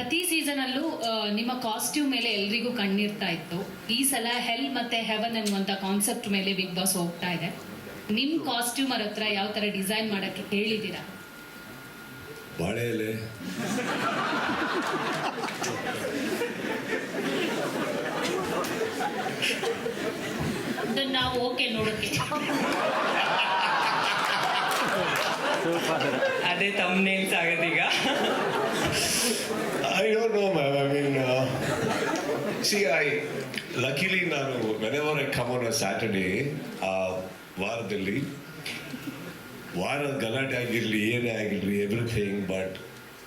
ಪ್ರತಿ ಸೀಸನ್ ಅಲ್ಲೂ ನಿಮ್ಮ ಕಾಸ್ಟ್ಯೂಮ್ ಮೇಲೆ ಎಲ್ರಿಗೂ ಕಣ್ಣಿರ್ತಾ ಇತ್ತು. ಈ ಸಲ ಹೆಲ್ ಮತ್ತೆ ಹೆವನ್ ಅನ್ನುವಂಥ ಕಾನ್ಸೆಪ್ಟ್ ಮೇಲೆ ಬಿಗ್ ಬಾಸ್ ಹೋಗ್ತಾ ಇದೆ. ನಿಮ್ ಕಾಸ್ಟ್ಯೂಮರ್ ಹತ್ರ ಯಾವ ತರ ಡಿಸೈನ್ ಮಾಡಕ್ಕೆ ಹೇಳಿದ್ದೀರಾ ಬಾಳೆ ಎಲೆ. ಅದನ್ನ ನಾವು ಓಕೆ ನೋಡಕ್ಕೆ ಅದೇ ತಮ್ಮನೇಲ್ಸ್ ಆಗುತ್ತೆ ಈಗ I don't know ma'am I mean see I luckily ನಾನು whenever I come on a Saturday ಆ, ವಾರದಲ್ಲಿ ವಾರದ ಗಲಾಟೆ ಆಗಿರಲಿ, ಏನೇ ಆಗಿರಲಿ ಎವ್ರಿಥಿಂಗ್ ಬಟ್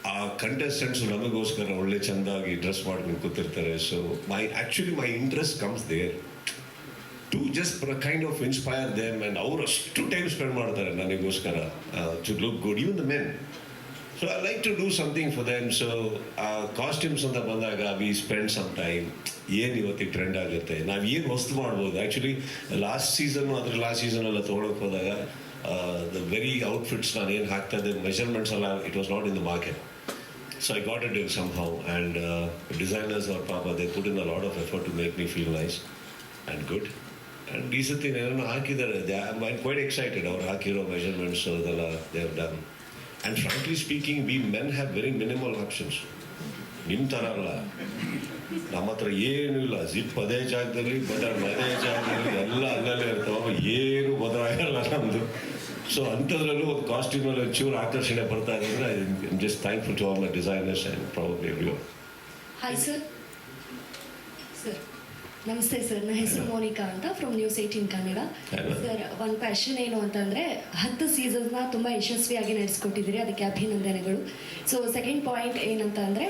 ಆ ಕಂಟೆಸ್ಟೆಂಟ್ಸ್ ನಮಗೋಸ್ಕರ ಒಳ್ಳೆ ಚೆಂದಾಗಿ ಡ್ರೆಸ್ ಮಾಡ್ಕೊಂಡು ಕೂತಿರ್ತಾರೆ. So my actually my interest comes there to just kind of inspire them and ಅವರು ಅಷ್ಟು ಟೈಮ್ ಸ್ಪೆಂಡ್ ಮಾಡ್ತಾರೆ ನನಗೋಸ್ಕರ. To look good even the men so I like to do something for them so ಆ costumes ಅಂತ ಬಂದಾಗ we spend some time ಏನು ಇವತ್ತಿಗೆ trend ಆಗುತ್ತೆ? ನಾವು ಏನು ವಸ್ತು ಮಾಡ್ಬೋದು? ಆ್ಯಕ್ಚುಲಿ ಲಾಸ್ಟ್ ಸೀಸನ್ ಅದ್ರ ಲಾಸ್ಟ್ ಸೀಸನ್ ಎಲ್ಲ ತೊಗೊಳಕ್ಕೆ ಹೋದಾಗ ದ ವೆರಿ ಔಟ್ಫಿಟ್ಸ್ ನಾನು ಏನು ಹಾಕ್ತಾ ಇದ್ದೆ ಮೆಷರ್ಮೆಂಟ್ಸ್ ಎಲ್ಲ it was not in the market so I got it in somehow and designers ಅವ್ರ ಪಾಪ they put in a lot of effort to make me feel nice and good and ಈ ಸತಿ ಏನೋ ಹಾಕಿದ್ದಾರೆ. ದೇ ಐ ಕ್ವೈಟ್ ಎಕ್ಸೈಟೆಡ್ ಅವ್ರು ಹಾಕಿರೋ measurements ಅದೆಲ್ಲ they have done and frankly speaking we men have very minimal options ನಿಮ್ಮ ಥರ ಅಲ್ಲ. ನಮ್ಮ ಹತ್ರ ಏನೂ ಇಲ್ಲ. ಜಿಪ್ ಅದೇ ಜಾಗದಲ್ಲಿ, ಬಟನ್ ಅದೇ ಜಾಗದಲ್ಲಿ, ಎಲ್ಲ ಅಲ್ಲಲ್ಲೇ ಇರ್ತಾವ ಏನು ಬದಲಾಗಲ್ಲ ನಮ್ಮದು ಸೊ ಅಂಥದ್ರಲ್ಲೂ ಒಂದು ಕಾಸ್ಟ್ಯೂಮಲ್ಲಿ ಒಂಚೂರು ಆಕರ್ಷಣೆ ಬರ್ತಾ ಇದೆ ಅಂದರೆ just thankful to all my designers and probably every hi sir ನಮಸ್ತೆ ಸರ್ ನನ್ನ ಹೆಸರು ಮೋನಿಕಾ ಅಂತ from News eighteen Kannada. Sir ಒಂದು ಕ್ವೆಶನ್ ಏನು ಅಂತಂದರೆ ಹತ್ತು ಸೀಸನ್ಸ್ನ ತುಂಬ ಯಶಸ್ವಿಯಾಗಿ ನಡೆಸ್ಕೊಟ್ಟಿದ್ದೀರಿ ಅದಕ್ಕೆ ಅಭಿನಂದನೆಗಳು. ಸೊ ಸೆಕೆಂಡ್ ಪಾಯಿಂಟ್ ಏನಂತ ಅಂದರೆ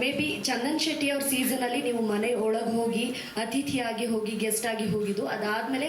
ಮೇ ಬಿ ಚಂದನ್ ಶೆಟ್ಟಿ ಅವ್ರ ಸೀಸನಲ್ಲಿ ನೀವು ಮನೆ ಒಳಗೆ ಹೋಗಿ ಅತಿಥಿಯಾಗಿ ಹೋಗಿ ಗೆಸ್ಟ್ ಆಗಿ ಹೋಗಿದ್ದು ಅದಾದಮೇಲೆ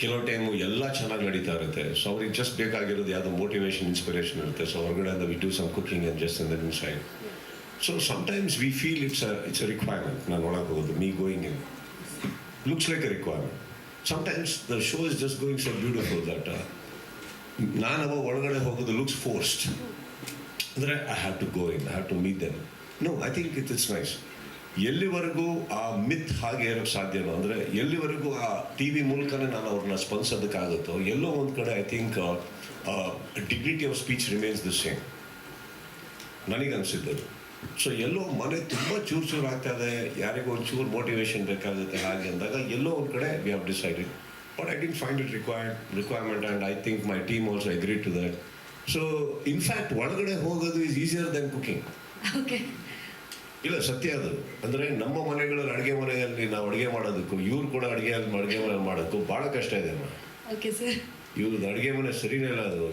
ಕೆಲವು ಟೈಮು ಎಲ್ಲ ಚೆನ್ನಾಗಿ ನಡೀತಾ ಇರುತ್ತೆ. ಸೊ ಅವ್ರಿಗೆ ಜಸ್ಟ್ ಬೇಕಾಗಿರೋದು ಯಾವುದೋ ಮೋಟಿವೇಶನ್ ಇನ್ಸ್ಪಿರೇಷನ್ ಇರುತ್ತೆ. ಸೊ ಹೊರಗಡೆ we do some cooking and just in the side so sometimes we feel it's it's a requirement ನಾನು ಒಳಗೆ ಹೋಗೋದು me going in looks like a requirement sometimes the show is just going so beautiful that ನಾನು ಅವಾಗ ಒಳಗಡೆ ಹೋಗೋದು looks forced ಅಂದರೆ I have to go in I have to meet them no I think it it's nice ಎಲ್ಲಿವರೆಗೂ ಆ ಮಿತ್ ಹಾಗೆ ಇರೋಕ್ಕೆ ಸಾಧ್ಯನೋ, ಅಂದರೆ ಎಲ್ಲಿವರೆಗೂ ಆ ಟಿ ವಿ ಮೂಲಕನೇ ನಾನು ಅವ್ರನ್ನ ಸ್ಪಂದಿಸೋದಕ್ಕಾಗುತ್ತೋ, ಎಲ್ಲೋ ಒಂದು ಕಡೆ I think dignity of speech remains the same ನನಗನ್ಸಿದ್ದದು. So ಎಲ್ಲೋ ಮನೆ ತುಂಬ ಚೂರು ಚೂರು ಆಗ್ತಾ ಇದೆ, ಯಾರಿಗೂ ಒಂದು ಚೂರು ಮೋಟಿವೇಶನ್ ಬೇಕಾಗುತ್ತೆ ಹಾಗೆ ಅಂದಾಗ ಎಲ್ಲೋ ಒಂದು ಕಡೆ we have decided but I didn't find it required requirement and I think my team also agree to that so in fact ಒಳಗಡೆ ಹೋಗೋದು is easier then cooking okay ಇಲ್ಲ ಸತ್ಯ ಅದು. ಅಂದರೆ ನಮ್ಮ ಮನೆಗಳಲ್ಲಿ ಅಡುಗೆ ಮನೆಯಲ್ಲಿ ನಾವು ಅಡುಗೆ ಮಾಡೋದಕ್ಕೂ ಇವ್ರು ಕೂಡ ಅಡುಗೆ ಅಡುಗೆ ಮನೆ ಮಾಡೋದಕ್ಕೂ ಭಾಳ ಕಷ್ಟ ಇದೆ ಅಮ್ಮ. ಓಕೆ ಸರ್ ಇವ್ರದ್ದು ಅಡುಗೆ ಮನೆ ಸರಿನೇ ಇಲ್ಲ ಅದು.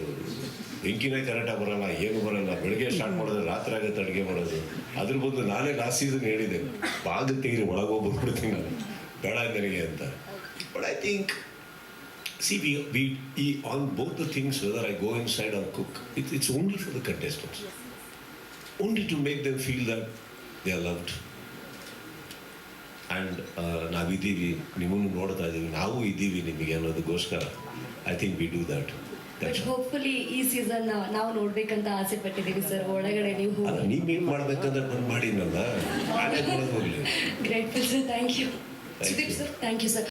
ಬೆಂಕಿನೇ ಕರೆಕ್ಟಾಗಿ ಬರಲ್ಲ ಏನು ಬರಲ್ಲ. ಬೆಳಗ್ಗೆ ಸ್ಟಾರ್ಟ್ ಮಾಡೋದು ರಾತ್ರಿ ಆಗುತ್ತೆ ಅಡುಗೆ ಮಾಡೋದು. ಅದ್ರ ಬದಲು ನಾನೇ ಲಾಸ್ಟ್ ಸೀಸನ್ ಹೇಳಿದೆ ಬಾಗ ತೆಗಿರಿ ಒಳಗೆ ಹೋಗ್ಬಿಡ್ತೀನಿ ನಾನು. ಬೇಡ ನನಗೆ ಅಂತ. But I think see we ಈ on both the things whether I go inside or cook it it's only for the contestants only to make the feel that they are loved and ನಾವಿದ್ದೀವಿ ನಿಮ್ಮನ್ನು ನೋಡ್ತಾ ಇದ್ದೀವಿ. ನಾವು ಇದ್ದೀವಿ ನಿಮಗೆ ಅನ್ನೋದಕ್ಕೋಸ್ಕರ I think we do that but hopefully ಈ season ನಾವು ನೋಡ್ಬೇಕಂತ ಆಸೆ ಪಟ್ಟಿದ್ದೀವಿ ಸರ್ ಒಳಗಡೆ ನೀವು ನೀವು ಮೀಟ್ ಮಾಡ್ಬೇಕಂದ್ರೆ ಬಂದು ಮಾಡಿ ನನ್ನ ನಾನೇ ಮಾಡೋದು ಹೋಗಲಿ. Grateful sir thank you Sudeep. Sir thank you sir